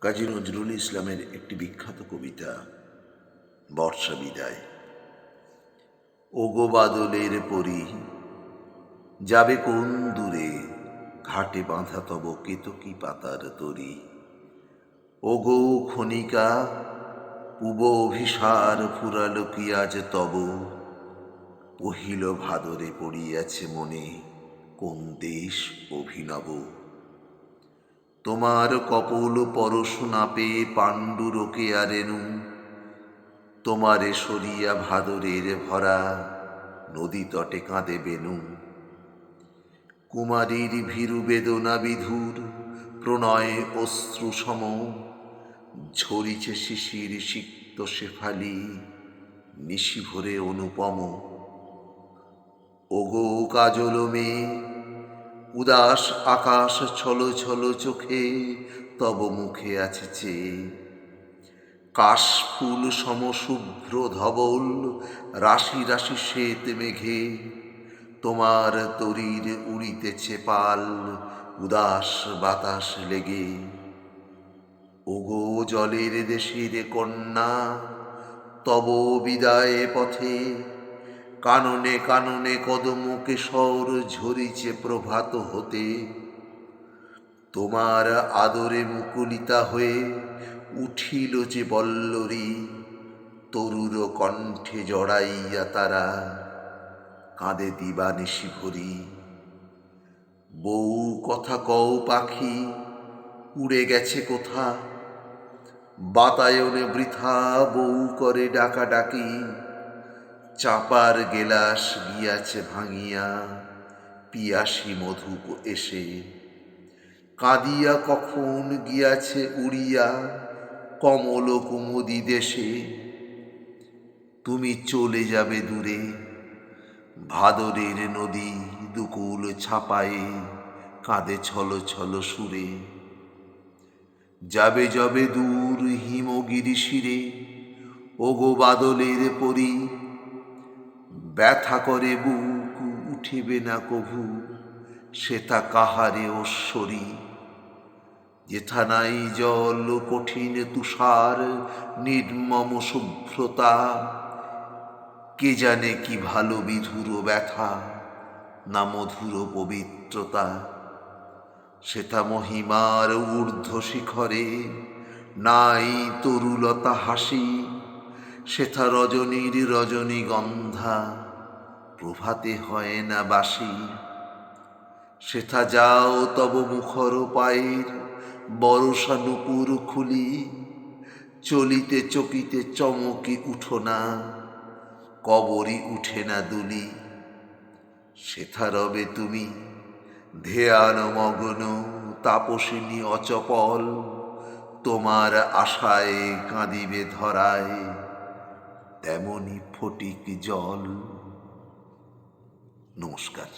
কাজী নজরুল ইসলামের একটি বিখ্যাত কবিতা, বর্ষা বিদায়। ওগো বাদলের পরি, যাবে কোন দূরে? ঘাটে বাঁধা তব কেতকী পাতার তরি। ওগো খনিকা, পূব অভিসার ফুরালো কি আজ তব? পহিল ভাদরে পড়িয়াছে মনে কোন দেশ অভিনব? তোমার কপল পরশ না পেয়ে পাণ্ডুরকে আরেনু তোমারে সরিয়া ভাদরের ভরা নদী তটে কাঁদে বেনু। কুমারীর ভীরু বেদনা বিধুর প্রণয়ে অশ্রু সম। ঝরিছে শিশির সিক্ত শেফালি নিশি ভরে অনুপম। ওগো কাজল মেয়ে উদাস আকাশ ছলো ছলো চোখে তব মুখে আছে চেয়ে। কাশ ফুল সমশুভ্র ধবল, রাশি রাশি শ্বেত মেঘে। তোমার তরির উড়িতেছে পাল, উদাস বাতাস লেগে। ওগো জলের দেশের কন্যা, তব বিদায় পথে কাননে কাননে কদম কেশর ঝরিছে প্রভাত হতে। তোমার আদরে মুকুলিতা হয়ে উঠিল যে বল্লরী, তরুর কণ্ঠে জড়াইয়া তারা কাঁদে দিবানিশি ভরি বউ কথা কও পাখি, উড়ে গেছে কোথা? বাতায়নে বৃথা বউ করে ডাকা ডাকি চাপার গেলাস গিয়াছে ভাঙিয়া, পিয়াসি মধু এসে। কাঁদিয়া কখন গিয়াছে উড়িয়া কমল কুমুদি দেশে। তুমি চলে যাবে দূরে, ভাদরের নদী দুকুল ছাপায়ে, কাঁদে ছল ছল সুরে। যাবে যাবে দূর হিমগিরি শিরে, ওগো বাদলের পরী ব্যথা করে বুক উঠিবে না কভু সেথা কাহারে ঐশ্বরী? যেথা নাই জল, কঠিন তুষার, নির্মম শুভ্রতা, কে জানে কি ভালো বিধুর ব্যথা না মধুর পবিত্রতা? সেথা মহিমার ঊর্ধ্ব শিখরে, নাই তরুলতা হাসি সেথা রজনীর রজনীগন্ধা প্রভাতে হয় না বাসি সেথা যাও তব মুখর পায়ের বরষা নুপুর খুলি। চলিতে চকিতে চমকি উঠো না, কবরই উঠে না দুলি। সেথা রবে তুমি, ধ্যান মগ্ন তাপসিনী অচপল, তোমার আশায় কাঁদিবে ধরায়, তেমনি ফটিক জল। নমস্কার।